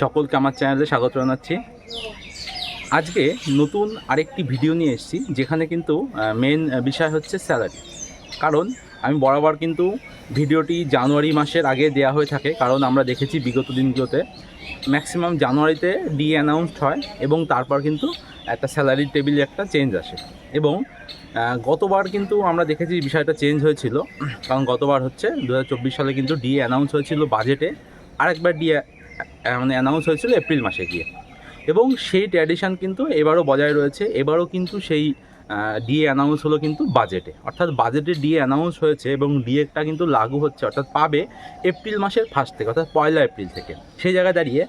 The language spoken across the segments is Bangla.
সকলকে আমার চ্যানেলে স্বাগত জানাচ্ছি। আজকে নতুন আরেকটি ভিডিও নিয়ে এসেছি, যেখানে কিন্তু মেন বিষয় হচ্ছে স্যালারি কারণ আমি বরাবর কিন্তু ভিডিওটি জানুয়ারি মাসের আগে দেওয়া হয়ে থাকে, কারণ আমরা দেখেছি বিগত দিনগুলোতে ম্যাক্সিমাম জানুয়ারিতে ডি অ্যানাউন্সড হয় এবং তারপর কিন্তু একটা স্যালারি টেবিলে একটা চেঞ্জ আসে। এবং গতবার কিন্তু আমরা দেখেছি বিষয়টা চেঞ্জ হয়েছিল, কারণ গতবার হচ্ছে দু হাজার চব্বিশ সালে কিন্তু ডি অ্যানাউন্স হয়েছিল বাজেটে আরেকবার ডি মানে অ্যানাউন্স হয়েছিল এপ্রিল মাসে গিয়ে। এবং সেই ট্র্যাডিশন কিন্তু এবারও বজায় রয়েছে। এবারও কিন্তু সেই ডিএ অ্যানাউন্স হলো কিন্তু বাজেটে অর্থাৎ বাজেটে ডিএ অ্যানাউন্স হয়েছে এবং ডিএটা কিন্তু লাগু হচ্ছে, অর্থাৎ পাবে এপ্রিল মাসের ফার্স্ট থেকে, অর্থাৎ পয়লা এপ্রিল থেকে। সেই জায়গায় দাঁড়িয়ে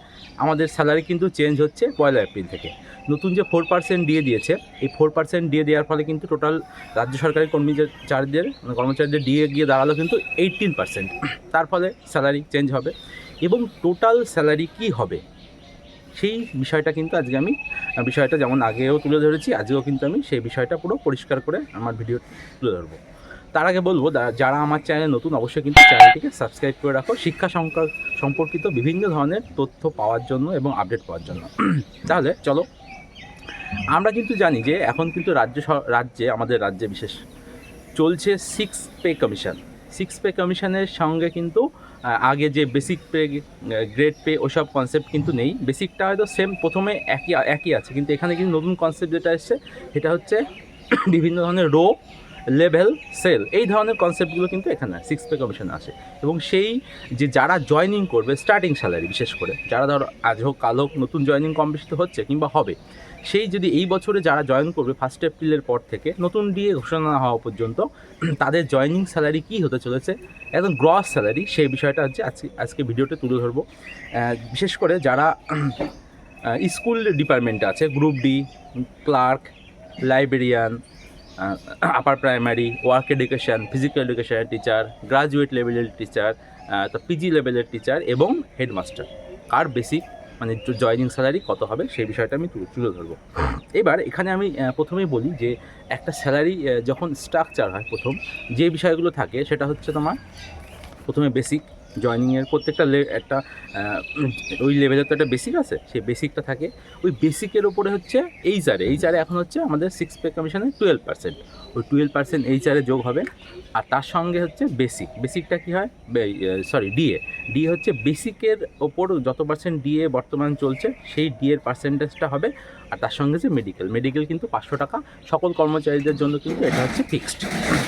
আমাদের স্যালারি কিন্তু চেঞ্জ হচ্ছে পয়লা এপ্রিল থেকে। নতুন যে ফোর পার্সেন্ট দিয়ে দিয়েছে, এই ফোর পার্সেন্ট দিয়ে দেওয়ার ফলে কিন্তু টোটাল রাজ্য সরকারি কর্মচারীদের মানে কর্মচারীদের ডিএ গিয়ে দাঁড়াল কিন্তু এইটিন পার্সেন্ট তার ফলে স্যালারি চেঞ্জ হবে। এবং টোটাল স্যালারি কি হবে? সেই বিষয়টা কিন্তু আজকে আমি বিষয়টা যেমন আগেও তুলে ধরেছি, আজকেও কিন্তু আমি সেই বিষয়টা পুরো পরিষ্কার করে আমার ভিডিও তুলে ধরবো। তার আগে বলব যারা আমার চ্যানেলে নতুন, অবশ্যই কিন্তু চ্যানেলটিকে সাবস্ক্রাইব করে রাখো। শিক্ষা সম্পর্কিত বিভিন্ন ধরনের তথ্য পাওয়ার জন্য এবং আপডেট পাওয়ার জন্য। তাহলে চলো, আমরা কিন্তু জানি যে এখন কিন্তু রাজ্য রাজ্যে, আমাদের রাজ্যে বিশেষ চলছে six pay commission six pay কমিশনের সঙ্গে কিন্তু আগে যে বেসিক পে গ্রেড পে ওসব কনসেপ্ট কিন্তু নেই। বেসিকটা হয়তো সেম প্রথমে একই একই আছে। কিন্তু এখানে কিন্তু নতুন কনসেপ্ট যেটা এসছে, সেটা হচ্ছে বিভিন্ন ধরনের রো লেভেল সেল এই ধরনের কনসেপ্টগুলো কিন্তু এখানে সিক্স পে কমিশনে আসে এবং সেই যে যারা জয়নিং করবে স্টার্টিং স্যালারি বিশেষ করে, যারা ধরো আজ হোক, কাল হোক, নতুন জয়নিং কম হচ্ছে কিংবা হবে সেই যদি এই বছরে যারা জয়েন করবে ফার্স্ট এপ্রিলের পর থেকে, নতুন ডিএ ঘোষণা হওয়া পর্যন্ত, তাদের জয়নিং স্যালারি কী হতে চলেছে, একদম গ্রস স্যালারি সেই বিষয়টা হচ্ছে আজকে আজকে ভিডিওটা তুলে ধরবো। বিশেষ করে যারা স্কুল ডিপার্টমেন্টে আছে group D clerk librarian upper primary work education physical এডুকেশনের টিচার গ্রাজুয়েট লেভেলের টিচার তো পিজি লেভেলের টিচার এবং হেডমাস্টার কার বেসিক মানে জয়নিং স্যালারি কত হবে সেই বিষয়টা আমি তুলে ধরবো। এবার এখানে আমি প্রথমেই বলি যে একটা স্যালারি যখন স্ট্রাকচার হয় প্রথম, যে বিষয়গুলো থাকে সেটা হচ্ছে তোমার প্রথমে বেসিক জয়নিংয়ের প্রত্যেকটা একটা ওই লেভেলের তো একটা বেসিক আছে, সেই বেসিকটা থাকে। ওই বেসিকের ওপরে হচ্ছে এইচআরে এইচআরে এখন হচ্ছে আমাদের সিক্স পে কমিশনের টুয়েলভ পার্সেন্ট ওই টুয়েলভ পার্সেন্ট এইচআরে যোগ হবে। আর তার সঙ্গে হচ্ছে বেসিক বেসিকটা কী হয়? সরি ডিএ ডিএ হচ্ছে বেসিকের ওপর যত পার্সেন্ট ডিএ বর্তমান চলছে, সেই ডিএর পার্সেন্টেজটা হবে আর তার সঙ্গে যে মেডিকেল মেডিকেল কিন্তু পাঁচশো টাকা। সকল কর্মচারীদের জন্য কিন্তু এটা হচ্ছে ফিক্সড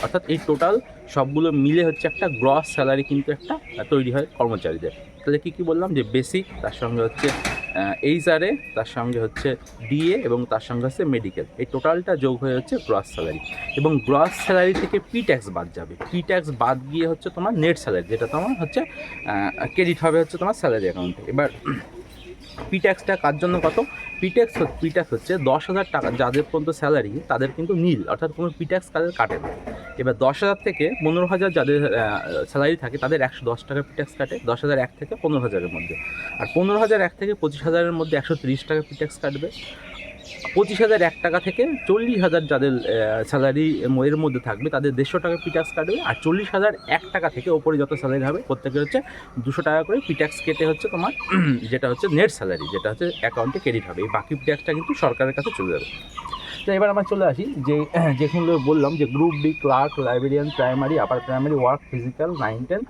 অর্থাৎ এই টোটাল সবগুলো মিলে হচ্ছে একটা গ্রস স্যালারি কিন্তু একটা তৈরি হয় কর্মচারীদের। তাহলে কী কী বললাম? যে বেসিক তার সঙ্গে হচ্ছে এইচআরএ তার সঙ্গে হচ্ছে ডিএ এবং তার সঙ্গে হচ্ছে মেডিকেল এই টোটালটা যোগ হয়ে হচ্ছে গ্রস স্যালারি এবং গ্রস স্যালারি থেকে পি ট্যাক্স বাদ যাবে। পি ট্যাক্স বাদ গিয়ে হচ্ছে তোমার নেট স্যালারি যেটা তোমার হচ্ছে ক্রেডিট হবে হচ্ছে তোমার স্যালারি অ্যাকাউন্টে এবার পি ট্যাক্সটা কার জন্য কত? পিট্যাক্স হচ্ছে পি ট্যাক্স হচ্ছে দশ হাজার টাকা, যাদের পর্যন্ত স্যালারি তাদের কিন্তু নীল, অর্থাৎ কোনো পিট্যাক্স তাদের কাটে না। এবার দশ হাজার থেকে পনেরো হাজার যাদের স্যালারি থাকে, তাদের একশো দশ টাকা পিট্যাক্স কাটে, দশ হাজার এক থেকে পনেরো হাজারের মধ্যে। আর পনেরো হাজার এক থেকে পঁচিশ হাজারের মধ্যে একশো তিরিশ টাকা পিট্যাক্স কাটবে। পঁচিশ হাজার এক টাকা থেকে চল্লিশ হাজার যাদের স্যালারি এর মধ্যে থাকবে, তাদের দেড়শো টাকা পিট্যাক্স কাটবে, আর চল্লিশ হাজার এক টাকা থেকে ওপরে যত স্যালারি হবে, প্রত্যেকের হচ্ছে দুশো টাকা করে পিট্যাক্স কেটে হচ্ছে তোমার, যেটা হচ্ছে নেট স্যালারি যেটা হচ্ছে অ্যাকাউন্টে ক্রেডিট হবে। এই বাকি পিট্যাক্সটা কিন্তু সরকারের কাছে চলে যাবে। তো এবার আমরা চলে আসি যে, যেখানে বললাম যে group D clerk librarian primary upper primary work physical nine ten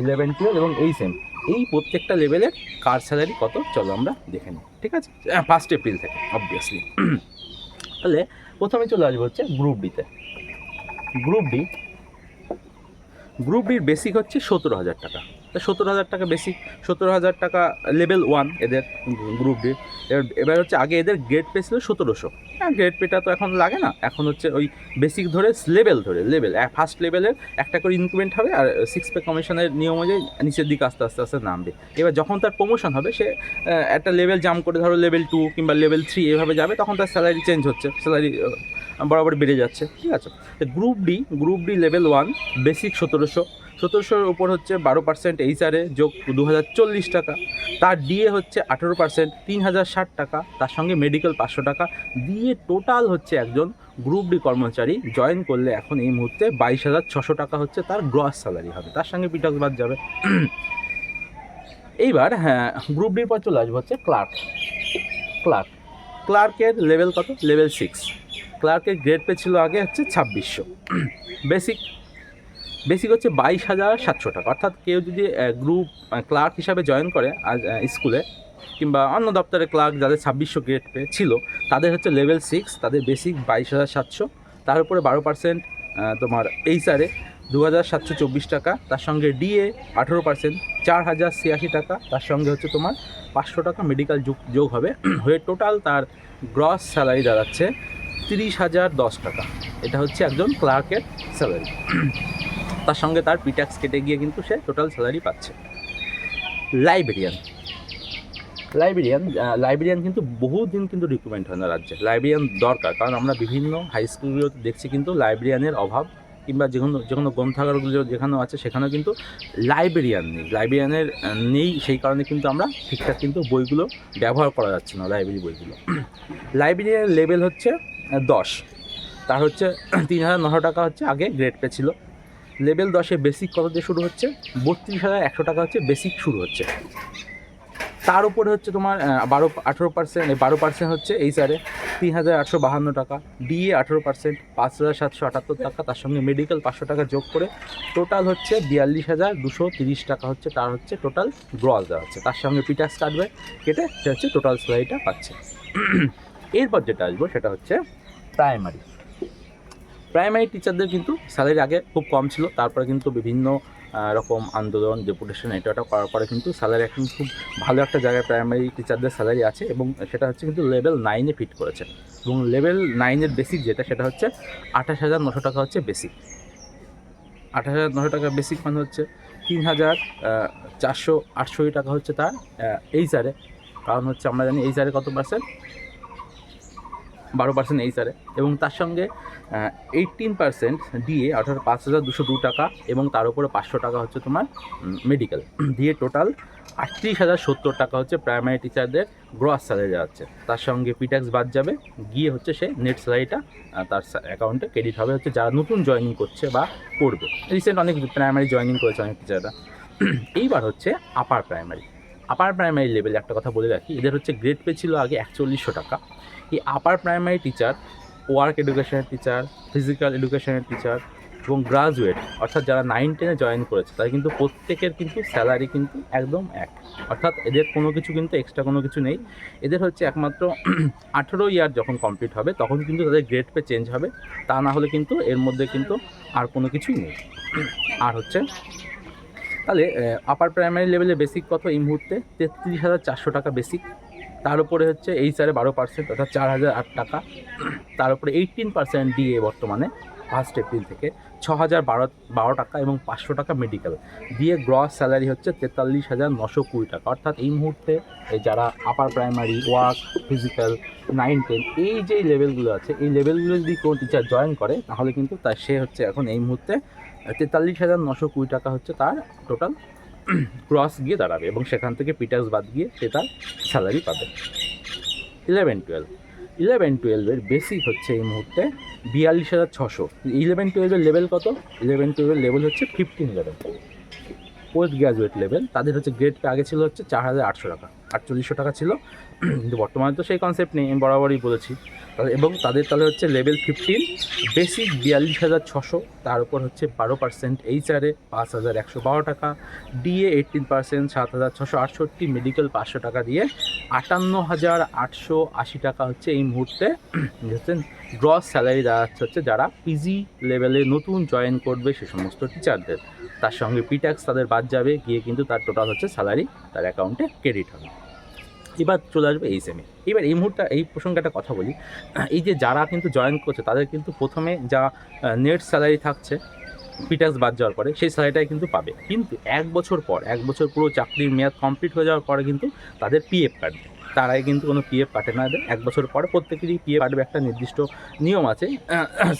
eleven twelve এবং এই সেম এই প্রত্যেকটা লেভেলের কার স্যালারি কত? চলো আমরা দেখে নিই, ঠিক আছে? ফার্স্ট এপ্রিল থেকে অবভিয়াসলি তাহলে প্রথমে চলে আসব হচ্ছে গ্রুপ ডিতে গ্রুপ ডি গ্রুপ ডির বেসিক হচ্ছে সতেরো হাজার টাকা। তা সতেরো হাজার টাকা বেসিক সত্তর হাজার টাকা লেভেল ওয়ান এদের গ্রুপ ডি এবার এবার হচ্ছে আগে এদের গ্রেড পে ছিল সতেরোশো। হ্যাঁ গ্রেড পেটা তো এখন লাগে না। এখন হচ্ছে ওই বেসিক ধরে লেভেল ধরে লেভেল ফার্স্ট লেভেলের একটা করে ইনক্রিমেন্ট হবে আর সিক্স পে কমিশনের নিয়ম অনুযায়ী নিচের দিকে আস্তে আস্তে আস্তে নামবে। এবার যখন তার প্রমোশন হবে, সে একটা লেভেল জাম্প করে ধরো লেভেল টু কিংবা লেভেল থ্রি এভাবে যাবে, তখন তার স্যালারি চেঞ্জ হচ্ছে। স্যালারি বরাবর বেড়ে যাচ্ছে। ঠিক আছে? Group D group D level one basic সতেরোশো। সতেরোশোর উপর হচ্ছে বারো পার্সেন্ট এইচআরে যোগ দু হাজার চল্লিশ টাকা। তার ডিএ হচ্ছে আঠেরো পার্সেন্ট তিন হাজার ষাট টাকা। তার সঙ্গে মেডিকেল পাঁচশো টাকা। দিয়ে টোটাল হচ্ছে একজন গ্রুপ ডি কর্মচারী জয়েন করলে এখন এই মুহূর্তে বাইশ হাজার ছশো টাকা হচ্ছে তার গ্রস স্যালারি হবে। তার সঙ্গে পিটক্স বাদ যাবে। এইবার হ্যাঁ গ্রুপ ডির পর চলে আসব হচ্ছে ক্লার্ক ক্লার্ক ক্লার্কের লেভেল কত? লেভেল সিক্স ক্লার্কের গ্রেড পে ছিল আগে হচ্ছে ছাব্বিশশো। বেসিক বেসিক হচ্ছে বাইশ হাজার সাতশো টাকা। অর্থাৎ কেউ যদি গ্রুপ ক্লার্ক হিসাবে জয়েন করে স্কুলে কিংবা অন্য দপ্তরে ক্লার্ক যাদের ছাব্বিশশো গ্রেড পে ছিল, তাদের হচ্ছে লেভেল সিক্স তাদের বেসিক বাইশ হাজার সাতশো। তার উপরে বারো পার্সেন্ট তোমার এইচআরে দু হাজার সাতশো চব্বিশ টাকা। তার সঙ্গে ডিএ আঠেরো পার্সেন্ট চার হাজার ছিয়াশি টাকা। তার সঙ্গে হচ্ছে তোমার পাঁচশো টাকা মেডিকেল যোগ যোগ হবে। হয়ে টোটাল তার গ্রস স্যালারি দাঁড়াচ্ছে তিরিশ হাজার দশ টাকা। এটা হচ্ছে একজন ক্লার্কের স্যালারি তার সঙ্গে তার পিট্যাক্স কেটে গিয়ে কিন্তু সে টোটাল স্যালারি পাচ্ছে। লাইব্রেরিয়ান লাইব্রেরিয়ান লাইব্রেরিয়ান কিন্তু বহুদিন কিন্তু রিক্রুটমেন্ট হয় না রাজ্যে। লাইব্রেরিয়ান দরকার, কারণ আমরা বিভিন্ন হাই স্কুলগুলোতে দেখছি কিন্তু লাইব্রেরিয়ানের অভাব, কিংবা যে কোনো যে কোনো গ্রন্থাগারগুলো যেখানেও আছে, সেখানেও কিন্তু লাইব্রেরিয়ান নেই। লাইব্রেরিয়ানের নেই, সেই কারণে কিন্তু আমরা ঠিকঠাক কিন্তু বইগুলো ব্যবহার করা যাচ্ছে না লাইব্রেরি বইগুলো। লাইব্রেরিয়ান লেভেল হচ্ছে দশ। তার হচ্ছে, তিন হাজার নশো টাকা হচ্ছে আগে গ্রেড পে ছিল। লেভেল দশে বেসিক কত দিয়ে শুরু হচ্ছে? বত্রিশ হাজার একশো টাকা হচ্ছে বেসিক শুরু হচ্ছে। তার উপরে হচ্ছে তোমার বারো, আঠেরো পার্সেন্ট বারো পার্সেন্ট হচ্ছে এই স্যারে তিন হাজার আটশো বাহান্ন টাকা। ডিএ আঠেরো পার্সেন্ট পাঁচ হাজার সাতশো আটাত্তর টাকা। তার সঙ্গে মেডিকেল পাঁচশো টাকা যোগ করে টোটাল হচ্ছে বিয়াল্লিশ হাজার দুশো তিরিশ টাকা হচ্ছে। তার হচ্ছে টোটাল গ্রস দেওয়া হচ্ছে। তার সঙ্গে পিটাক্স কাটবে, কেটে সে হচ্ছে টোটাল স্যালারিটা পাচ্ছে। এরপর যেটা আসব সেটা হচ্ছে প্রাইমারি প্রাইমারি টিচারদের কিন্তু স্যালারি আগে খুব কম ছিল, তারপরে কিন্তু বিভিন্ন রকম আন্দোলন ডেপুটেশন এটা ওটা করার পরে কিন্তু স্যালারি এখন খুব ভালো একটা জায়গায় প্রাইমারি টিচারদের স্যালারি আছে এবং সেটা হচ্ছে কিন্তু লেভেল নাইনে ফিট করেছে। এবং লেভেল নাইনের বেসিক যেটা, সেটা হচ্ছে আঠাশ হাজার নশো টাকা হচ্ছে বেসিক আঠাশ হাজার নশো টাকা বেসিক মানে হচ্ছে তিন হাজার চারশো আটষট্টি টাকা হচ্ছে তার এই স্যারে কারণ হচ্ছে আমরা জানি এই স্যারে কত পার্সেন্ট বারো পার্সেন্ট এই স্যারে এবং তার সঙ্গে এইটিন পার্সেন্ট দিয়ে অর্থাৎ পাঁচ হাজার দুশো দু টাকা এবং তার উপরে পাঁচশো টাকা হচ্ছে তোমার মেডিকেল দিয়ে টোটাল আটত্রিশ হাজার সত্তর টাকা হচ্ছে প্রাইমারি টিচারদের গ্রস স্যালারি যাচ্ছে তার সঙ্গে পিট্যাক্স বাদ যাবে। গিয়ে হচ্ছে সে নেট স্যালারিটা তার অ্যাকাউন্টে ক্রেডিট হবে। হচ্ছে যারা নতুন জয়েনিং করছে বা করবে। রিসেন্ট অনেক প্রাইমারি জয়েনিং করেছে অনেক টিচাররা এইবার হচ্ছে আপার প্রাইমারি আপার প্রাইমারি লেভেলে একটা কথা বলে রাখি, এদের হচ্ছে গ্রেড পে ছিল আগে একচল্লিশশো টাকা। এই আপার প্রাইমারি টিচার ওয়ার্ক এডুকেশনের টিচার ফিজিক্যাল এডুকেশনের টিচার এবং গ্রাজুয়েট অর্থাৎ যারা নাইন টেনে জয়েন করেছে, তারা কিন্তু প্রত্যেকের কিন্তু স্যালারি কিন্তু একদম এক। অর্থাৎ এদের কোনো কিছু কিন্তু এক্সট্রা কোনো কিছু নেই। এদের হচ্ছে একমাত্র আঠেরো ইয়ার যখন কমপ্লিট হবে, তখন কিন্তু তাদের গ্রেড পে চেঞ্জ হবে। তা না হলে কিন্তু এর মধ্যে কিন্তু আর কোনো কিছুই নেই। আর হচ্ছে তাহলে আপার প্রাইমারি লেভেলে বেসিক কত এই মুহূর্তে? তেত্রিশ হাজার চারশো টাকা বেসিক তার উপরে হচ্ছে এই স্যারে বারো পার্সেন্ট অর্থাৎ চার হাজার আট টাকা। তার উপরে এইটিন পার্সেন্ট দিয়ে বর্তমানে ফার্স্ট এপ্রিল থেকে। ছ হাজার বারো বারো টাকা এবং পাঁচশো টাকা মেডিকেল দিয়ে গ্রস স্যালারি হচ্ছে তেতাল্লিশ হাজার নশো কুড়ি টাকা। অর্থাৎ এই মুহূর্তে যারা upper primary work physical nine ten এই যে লেভেলগুলো আছে, এই লেভেলগুলো যদি কোনো টিচার জয়েন করে, তাহলে কিন্তু তার, সে হচ্ছে এখন এই মুহূর্তে তেতাল্লিশ হাজার নশো কুড়ি টাকা হচ্ছে তার টোটাল ক্রস গিয়ে দাঁড়াবে এবং সেখান থেকে পিটার্স বাদ গিয়ে সে তার স্যালারি পাবে। ইলেভেন টুয়েলভ ইলেভেন টুয়েলভের বেসিক হচ্ছে এই মুহূর্তে বিয়াল্লিশ হাজার ছশো। ইলেভেন টুয়েলভের লেভেল কত? ইলেভেন টুয়েলভের লেভেল হচ্ছে fifteen level post graduate level তাদের হচ্ছে গ্রেড পে আগে ছিল হচ্ছে চার হাজার আটশো টাকা। আটচল্লিশশো টাকা ছিল। কিন্তু বর্তমানে তো সেই কনসেপ্ট নেই, আমি বরাবরই বলেছি। এবং তাদের তাহলে হচ্ছে লেভেল ফিফটিন বেসিক বিয়াল্লিশ হাজার ছশো, তার উপর হচ্ছে বারো পার্সেন্ট এইচআরে পাঁচ হাজার একশো বারো টাকা। ডিএ এইটিন পার্সেন্ট সাত হাজার ছশো আটষট্টি মেডিকেল পাঁচশো টাকা দিয়ে আটান্ন হাজার আটশো আশি টাকা হচ্ছে এই মুহূর্তে হচ্ছে গ্রস স্যালারি দাঁড়াচ্ছে হচ্ছে যারা পিজি লেভেলে নতুন জয়েন করবে সে সমস্ত টিচারদের তার সঙ্গে পিট্যাক্স তাদের বাদ যাবে, গিয়ে কিন্তু তার টোটাল হচ্ছে স্যালারি তার অ্যাকাউন্টে ক্রেডিট হবে। এবার চলে আসবে এই সেমে এবার এই মুহূর্তে এই প্রসঙ্গে একটা কথা বলি। এই যে যারা কিন্তু জয়েন করছে, তাদের কিন্তু প্রথমে যা নেট স্যালারি থাকছে পিটার্স বাদ যাওয়ার পরে, সেই স্যালারিটাই কিন্তু পাবে। কিন্তু এক বছর পর, এক বছর পুরো চাকরির মেয়াদ কমপ্লিট হয়ে যাওয়ার পরে কিন্তু তাদের পিএফ কাটবে তার আগে কিন্তু কোনো পিএফ কাটে না এদের এক বছর পরে প্রত্যেকেরই পিএফ কাটবে একটা নির্দিষ্ট নিয়ম আছে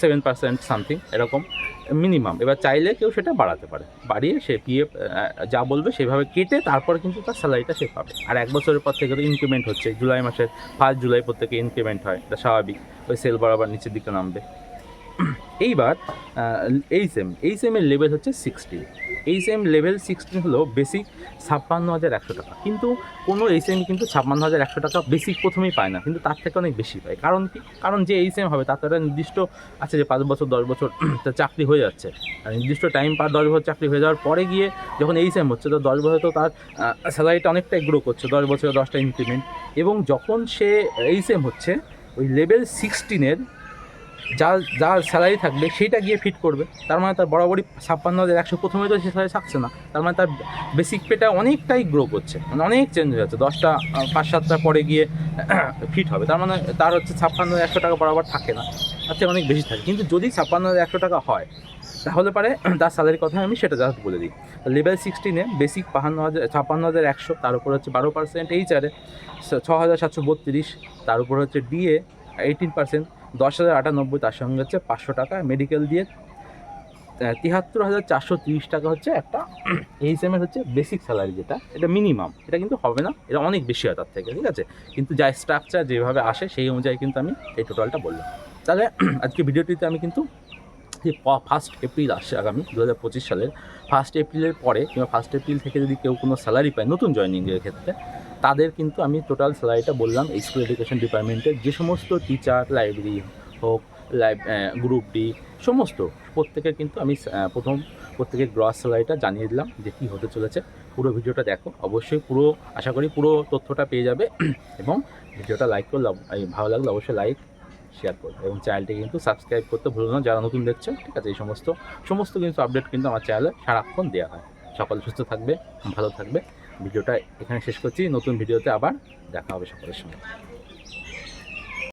সেভেন পার্সেন্ট সামথিং এরকম মিনিমাম এবার চাইলে কেউ সেটা বাড়াতে পারে। বাড়িয়ে সে পিএফ যা বলবে সেভাবে কেটে তারপর কিন্তু তার স্যালারিটা সে পাবে আর এক বছরের পর থেকে তো ইনক্রিমেন্ট হচ্ছে। জুলাই মাসের ফার্স্ট জুলাই প্রত্যেকে ইনক্রিমেন্ট হয়। এটা স্বাভাবিক। ওই সেল বরাবর নিচের দিকে নামবে। এইবার এইচ এম এইচ এম এর লেভেল হচ্ছে sixty H M level sixteen হলো বেসিক ছাপ্পান্ন হাজার একশো টাকা। কিন্তু কোনো এইচ এম কিন্তু ছাপ্পান্ন হাজার একশো টাকা বেসিক প্রথমেই পায় না, কিন্তু তার থেকে অনেক বেশি পায়। কারণ কি? কারণ যে এইচ এম হবে, তার তো একটা নির্দিষ্ট আছে যে পাঁচ বছর, দশ বছর তার চাকরি হয়ে যাচ্ছে। আর নির্দিষ্ট টাইম পার দশ বছর চাকরি হয়ে যাওয়ার পরে গিয়ে যখন এইচ এম হচ্ছে, তো দশ বছর তো তার স্যালারিটা অনেকটাই গ্রো করছে, দশ বছরে দশটা ইনক্রিমেন্ট এবং যখন সে এইচ এম হচ্ছে, ওই লেভেল সিক্সটিনের যা যা স্যালারি থাকবে সেইটা গিয়ে ফিট করবে। তার মানে তার বরাবরই ছাপ্পান্ন হাজার একশো প্রথমে তো সে স্যালারি থাকছে না। তার মানে তার বেসিক পেটা অনেকটাই গ্রো করছে। মানে অনেক চেঞ্জ হয়ে যাচ্ছে দশটা পাঁচ সাতটা পরে গিয়ে ফিট হবে। তার মানে তার হচ্ছে ছাপ্পান্ন হাজার একশো টাকা বরাবর থাকে না। তার থেকে অনেক বেশি থাকে। কিন্তু যদি ছাপ্পান্ন হাজার একশো টাকা হয়, তাহলে পারে তার স্যালারির কথা আমি সেটা জাস্ট বলে দিই। লেভেল সিক্সটিনে বেসিক বাহান্ন হাজার, ছাপ্পান্ন হাজার একশো, তার উপর হচ্ছে বারো পার্সেন্ট এইচআরে ছ হাজার সাতশো বত্রিশ, তার উপর হচ্ছে ডিএ এইটিন পার্সেন্ট দশ হাজার আটানব্বই তার সঙ্গে হচ্ছে পাঁচশো টাকা মেডিকেল দিয়ে। তিয়াত্তর হাজার চারশো তিরিশ টাকা হচ্ছে একটা এইচ এম এর হচ্ছে বেসিক স্যালারি যেটা, এটা মিনিমাম এটা কিন্তু হবে না, এটা অনেক বেশি হয় তার থেকে, ঠিক আছে? কিন্তু যা স্ট্রাকচার যেভাবে আসে সেই অনুযায়ী কিন্তু আমি এই টোটালটা বললাম। তাহলে আজকে ভিডিওটিতে আমি কিন্তু ফার্স্ট এপ্রিল আসছে আগামী দু হাজার পঁচিশ সালের ফার্স্ট এপ্রিলের পরে কিংবা ফার্স্ট এপ্রিল থেকে যদি কেউ কোনো স্যালারি পায় নতুন জয়নিংয়ের ক্ষেত্রে তাদের কিন্তু আমি টোটাল স্যালারিটা বললাম স্কুল এডুকেশন ডিপার্টমেন্টের যে সমস্ত টিচার লাইব্রেরি হোক লাইব গ্রুপ ডি সমস্ত প্রত্যেকের কিন্তু আমি প্রথম প্রত্যেকের গ্রস স্যালারিটা জানিয়ে দিলাম যে কী হতে চলেছে। পুরো ভিডিওটা দেখো, অবশ্যই পুরো, আশা করি পুরো তথ্যটা পেয়ে যাবে। এবং ভিডিওটা লাইক করলে ভালো লাগলে অবশ্যই লাইক শেয়ার করবে। এবং চ্যানেলটি কিন্তু সাবস্ক্রাইব করতে ভুলো না। যারা নতুন দেখছ, ঠিক আছে, এই সমস্ত সমস্ত কিন্তু আপডেট কিন্তু আমার চ্যানেলে সারাক্ষণ দেওয়া হয়। সকল সুস্থ থাকবে, ভালো থাকবে। ভিডিওটা এখানে শেষ করছি। নতুন ভিডিওতে আবার দেখা হবে সকলের সঙ্গে।